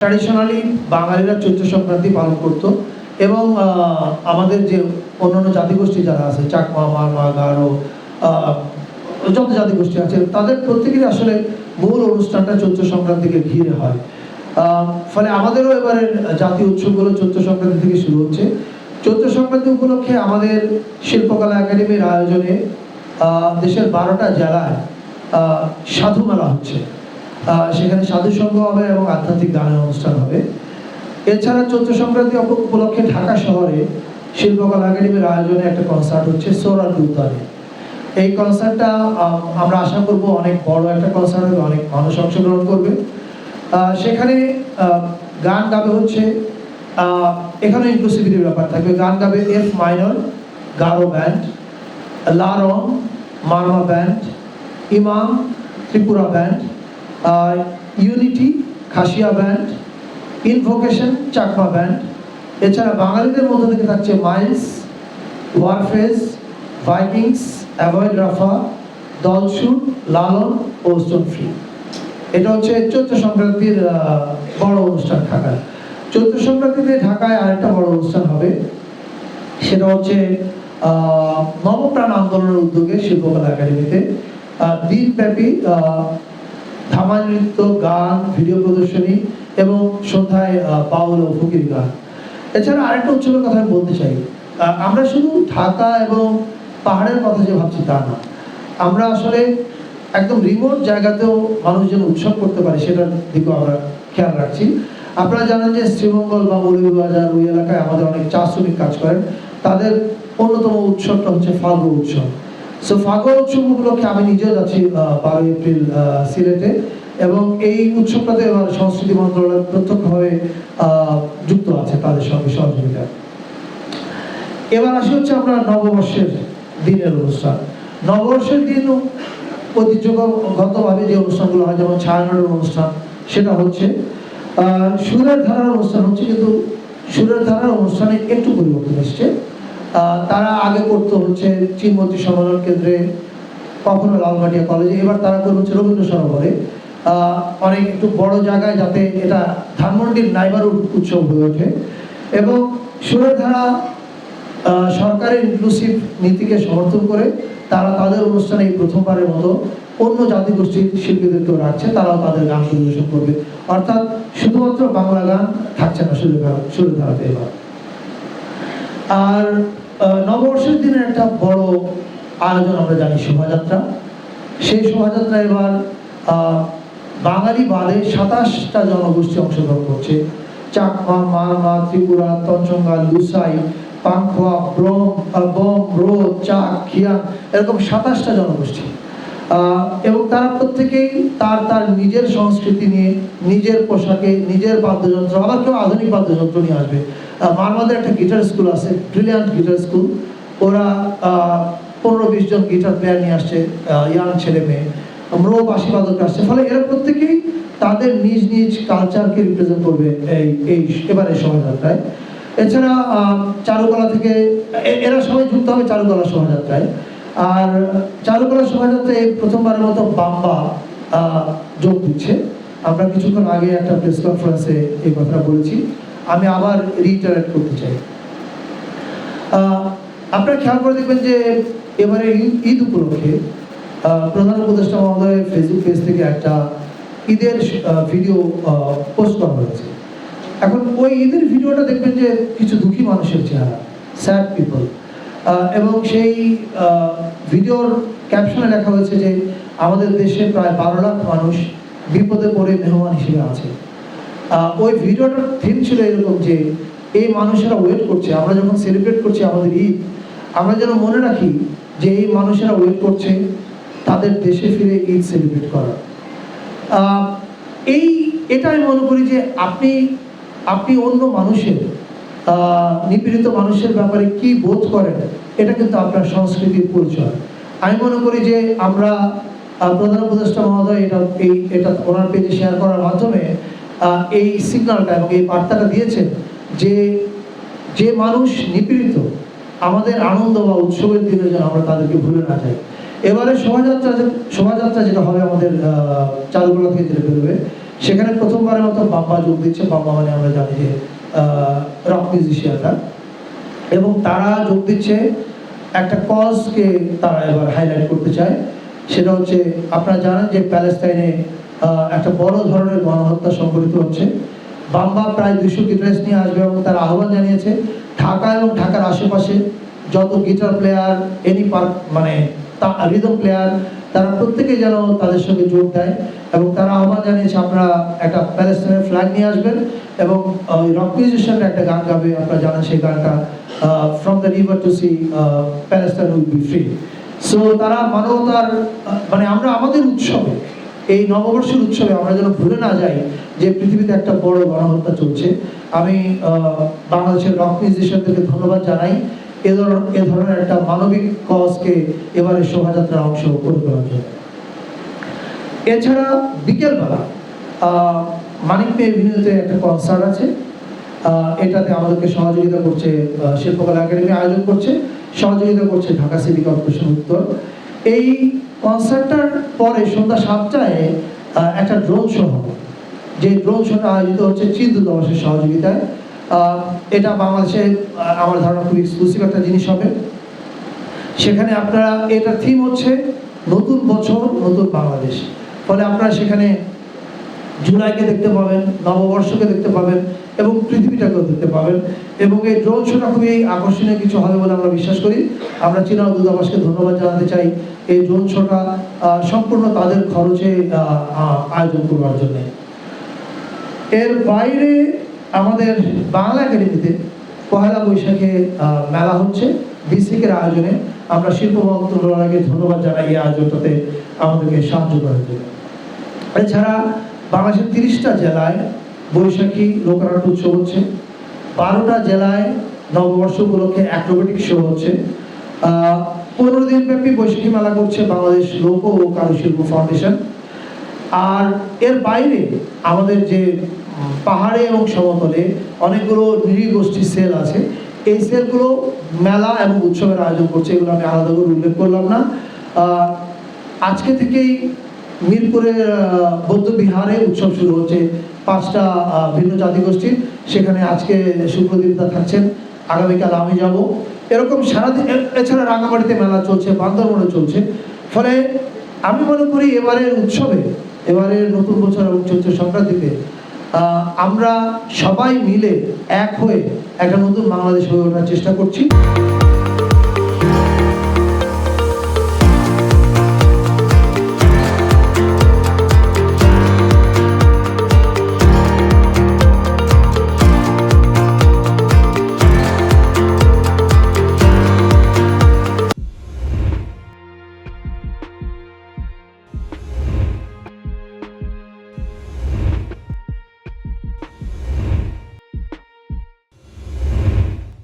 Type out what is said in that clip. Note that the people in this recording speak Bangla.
ট্র্যাডিশনালি বাঙালিরা চৈত্র সংক্রান্তি পালন করত এবং আমাদের যে অন্যান্য জাতিগোষ্ঠী যারা আছে চাকমা মারমা গারো যত জাতিগোষ্ঠী আছে তাদের প্রত্যেকেরই আসলে মূল অনুষ্ঠানটা চৈত্র সংক্রান্তিকে ঘিরে হয়। ফলে আমাদেরও এবারে জাতীয় উৎসবগুলো চৈত্র সংক্রান্তি থেকে শুরু হচ্ছে। চৈত্র সংক্রান্তি উপলক্ষে আমাদের শিল্পকলা একাডেমির আয়োজনে দেশের বারোটা জেলায় আহ, সাধু মেলা হচ্ছে। সেখানে সাধু সঙ্গ হবে এবং আধ্যাত্মিক গানের অনুষ্ঠান হবে। এছাড়া চৈত্র সংক্রান্তি উপলক্ষে ঢাকা শহরে শিল্পকলা একাডেমির আয়োজনে একটা কনসার্ট হচ্ছে সোরার উদ্যানে এই কনসার্টটা আমরা আশা করব অনেক বড় একটা কনসার্ট হবে, অনেক মানুষ অংশগ্রহণ করবে। সেখানে গান গাবে হচ্ছে এখানে ইনক্লুসিভিটির ব্যাপার থাকবে। গান গাবে F minor Garo band Larong Marma band Imam Tripura band Unity Khasia band Invocation Chakma band এছাড়া বাঙালিদের মধ্যে থেকে থাকছে Miles Warfaze Vikings Avoid Rafa দলসুর Lalon ও ফ্রি এটা হচ্ছে চৈত্র সংক্রান্তির বড় অনুষ্ঠান ঢাকায়। চৈত্র সংক্রান্তিতে ঢাকায় আরেকটা বড় অনুষ্ঠান হবে। সেটা হচ্ছে নবপ্রাণ আন্দোলনের উদ্যোগে শিল্পকলা একাডেমিতে। দিনব্যাপী ধামাই নৃত্য গান, ভিডিও প্রদর্শনী এবং সন্ধ্যায় বাউল ও ফকির গান। এছাড়া আরেকটা উৎসবের কথা আমি বলতে চাই। আমরা শুধু ঢাকা এবং পাহাড়ের কথা যে ভাবছি তা না আমরা আসলে একদম রিমোট জায়গাতেও মানুষ যেন উৎসব করতে পারে, সেটার দিকেও আমরা খেয়াল রাখছি। আপনারা জানেন যে শ্রীমঙ্গল বা মৌলভীবাজার ওই এলাকায় আমাদের অনেক চা শ্রমিক কাজ করেন। তাদের অন্যতম উৎসবটা হচ্ছে ফাল্গুন উৎসব। সো ফাল্গুন উৎসব উপলক্ষে আমি নিজেও যাচ্ছি বারোই এপ্রিল সিলেটে। এবং এই উৎসবটাতে সংস্কৃতি মন্ত্রণালয় প্রত্যক্ষভাবে যুক্ত আছে তাদের সঙ্গে সহযোগিতা। এবার আসি হচ্ছে আমরা নববর্ষের দিনের অনুষ্ঠান। নববর্ষের দিন ঐতিহ্যগতভাবে যে অনুষ্ঠানগুলো হয়, যেমন ছায়ানটের অনুষ্ঠান, সেটা হচ্ছে। সুরের ধারার অনুষ্ঠান হচ্ছে, কিন্তু সুরের ধারার অনুষ্ঠানে একটু পরিবর্তন এসছে। তারা আগে করতো হচ্ছে চিনমতি সম্মেলন কেন্দ্রে, কখনো লালমাটিয়া কলেজে এবার তারা করবে হচ্ছে রবীন্দ্র সরোবরে অনেক একটু বড় জায়গায় যাতে এটা ধানমন্ডির নাইবার উৎসব হয়ে ওঠে। এবং সুরের ধারা সরকারের ইনক্লুসিভ নীতিকে সমর্থন করে তারা তাদের অনুষ্ঠানে এই প্রথমবারের মতো অন্য জাতিগোষ্ঠীর শিল্পীদেরকেও রাখছে, তারাও তাদের গান পরিবেশন করবে। অর্থাৎ শুধুমাত্র বাংলা গান থাকছে না সুরে ধারা ধারাতে এবার। আর নববর্ষের দিনে একটা বড় আয়োজন আমরা জানি শোভাযাত্রা। সেই শোভাযাত্রা এবার বাঙালি বাদে সাতাশটা জনগোষ্ঠী অংশগ্রহণ করছে। চাকমা, মারমা, ত্রিপুরা তঞ্চঙ্গা লুসাই, পাংখোয়া ব্রম বম, রোদ, চাক খিয়াং এরকম সাতাশটা জনগোষ্ঠী। এবং তারা প্রত্যেকেই তার তার নিজের সংস্কৃতি নিয়ে, নিজের পোশাকে, নিজের বাদ্যযন্ত্র, আবার কেউ আধুনিক বাদ্যযন্ত্র নিয়ে আসবে। মারমাদের একটা গিটার স্কুল আছে ব্রিলিয়ান্ট গিটার স্কুল ওরা পনেরো বিশ জন গিটার প্লেয়ার নিয়ে আসছে ইয়াং ছেলে মেয়ে। আমরাও বাঁশি বাদক আসছে। ফলে এরা প্রত্যেকেই তাদের নিজ নিজ কালচারকে রিপ্রেজেন্ট করবে এই এই, এবারে শোভাযাত্রায়। এছাড়া চারুকলা থেকে এরা সবাই যুক্ত হবে চারুকলা শোভাযাত্রায়। আর চারুকলা শোভাযাত্রায় এই প্রথমবারের মতো বাম্বা যোগ দিচ্ছে। আমরা কিছুক্ষণ আগে একটা প্রেস কনফারেন্সে এই কথাটা বলেছি। আমি আবার রিটারেট করতে চাই। আপনারা খেয়াল করে দেখবেন যে এবারে ঈদ উপলক্ষে প্রধান উপদেষ্টা মহোদয় ফেসবুক পেজ থেকে একটা ঈদের ভিডিও পোস্ট করা হয়েছে। এখন ওই ঈদের ভিডিওটা দেখবেন যে কিছু দুঃখী মানুষের চেহারা স্যাড পিপল এবং সেই ভিডিওর ক্যাপশনে লেখা হয়েছে যে, আমাদের দেশে প্রায় বারো লাখ মানুষ বিপদে পড়ে মেহমান হিসেবে আছে। ওই ভিডিওটার থিম ছিল এরকম যে, এই মানুষেরা ওয়েট করছে। আমরা যখন সেলিব্রেট করছি আমাদের ঈদ, আমরা যেন মনে রাখি যে, এই মানুষেরা ওয়েট করছে তাদের দেশে ফিরে ঈদ সেলিব্রেট করার। এই এটা আমি মনে করি যে, আপনি আপনি অন্য মানুষের নিপীড়িত মানুষের ব্যাপারে কি বোধ করেন, এটা কিন্তু আপনার সংস্কৃতির পরিচয়। আমি মনে করি যে আমরা প্রধান উপদেষ্টা মহোদয় এটা, এই, এটা ওনার পেজে শেয়ার করার মাধ্যমে এই সিগন্যালটা এবং এই বার্তাটা দিয়েছেন যে যে মানুষ নিপীড়িত, আমাদের আনন্দ বা উৎসবের দিনে যেন আমরা তাদেরকে ভুলে না যাই। এবারে শোভাযাত্রা শোভাযাত্রা যেটা হবে আমাদের চারুকলা থেকে যেটা বেরোবে, সেখানে প্রথমবারের মতো বাম্বা যোগ দিচ্ছে বাম্বা মানে আমরা জানি যে রক মিউজিশিয়ানরা এবং তারা যোগ দিচ্ছে একটা কজকে তারা এবার হাইলাইট করতে চায়। সেটা হচ্ছে আপনারা জানেন যে প্যালেস্তাইনে আহ, একটা বড় ধরনের গণহত্যা সংঘটিত হচ্ছে। বাম্বা প্রায় দুশো গিটারিস্ট নিয়ে আসবে এবং তারা আহ্বান জানিয়েছে ঢাকা এবং ঢাকার আশেপাশে যত গিটার প্লেয়ার এনি পার্ক মানে রিদম প্লেয়ার, তারা প্রত্যেকে যেন তাদের সঙ্গে যোগ দেয় এবং তারা আহ্বান জানিয়েছে, আপনারা একটা প্যালেস্তাইনের ফ্ল্যাগ নিয়ে আসবেন এবং রক একটা গান গাবে, আপনারা জানেন সেই গানটা from the river to sea Palestine will be free so তারা মানবতার মানে আমরা আমাদের উৎসবে, এই নববর্ষের উৎসবে আমরা যেন ভুলে না যাই যে পৃথিবীতে একটা বড় গণহত্যা চলছে। আমি বাংলাদেশের রক মিউজিশিয়ানদেরকে ধন্যবাদ জানাই। এ ধরনের একটা মানবিক কজকে এবারে অংশ এছাড়া বিকেলবেলা মানিক পে এভিনিউতে একটা কনসার্ট আছে। এটাতে আমাদেরকে সহযোগিতা করছে শিল্পকলা একাডেমি আয়োজন করছে। সহযোগিতা করছে ঢাকা সিটি কর্পোরেশন উত্তর। এই কনসার্টটার পরে সন্ধ্যা সাতটায় একটা ড্রোন শো হবে। যে ড্রোন শোটা আয়োজিত হচ্ছে চিন্তু দবসের সহযোগিতায়। এটা বাংলাদেশে আমার ধারণা খুব এক্সক্লুসিভ একটা জিনিস হবে। সেখানে আপনারা এটার থিম হচ্ছে নতুন বছর, নতুন বাংলাদেশ। ফলে আপনারা সেখানে জুলাইকে দেখতে পাবেন, নববর্ষকে দেখতে পাবেন এবং পৃথিবীটাকেও দেখতে পাবেন। এবং এই ড্রোন শোটা খুবই আকর্ষণীয় কিছু হবে বলে আমরা বিশ্বাস করি। আমরা চীনা দূতাবাসকে ধন্যবাদ জানাতে চাই এই ড্রোন শোটা সম্পূর্ণ তাদের খরচে আয়োজন করবার জন্য। এর বাইরে আমাদের বাংলা একাডেমিতে পহেলা বৈশাখে মেলা হচ্ছে। বিসিকের আয়োজনে আমরা শিল্প মন্ত্রণালয়কে ধন্যবাদ জানাই এই আয়োজনটাতে আমাদেরকে সাহায্য করার জন্য। এছাড়া বাংলাদেশের তিরিশটা জেলায় বৈশাখী লোকনাট্য উৎসব হচ্ছে। বারোটা জেলায় নববর্ষ উপলক্ষে অ্যাক্রোবেটিক শো হচ্ছে। পনেরো দিন ব্যাপী বৈশাখী মেলা করছে বাংলাদেশ লোক ও কারুশিল্প ফাউন্ডেশন। আর এর বাইরে আমাদের যে পাহাড়ে এবং সমতলে অনেকগুলো নৃগোষ্ঠী সেল আছে এই সেলগুলো মেলা এবং উৎসবের আয়োজন করছে এগুলো আমি আলাদা করে উল্লেখ করলাম না। আজকে থেকেই মিরপুরের আহ, বৌদ্ধ বিহারে উৎসব শুরু হচ্ছে পাঁচটা ভিন্ন জাতিগোষ্ঠীর। সেখানে আজকে সুপ্রদীপদা থাকছেন আগামীকাল আমি যাব। এরকম সারাদিন এছাড়া রাঙামাটিতে মেলা চলছে বান্দরবনে চলছে। ফলে আমি মনে করি এবারের উৎসবে এবারের নতুন বছর এবং চৈত্র সংক্রান্তিতে আমরা সবাই মিলে এক হয়ে একটা নতুন বাংলাদেশ হয়ে ওঠার চেষ্টা করছি।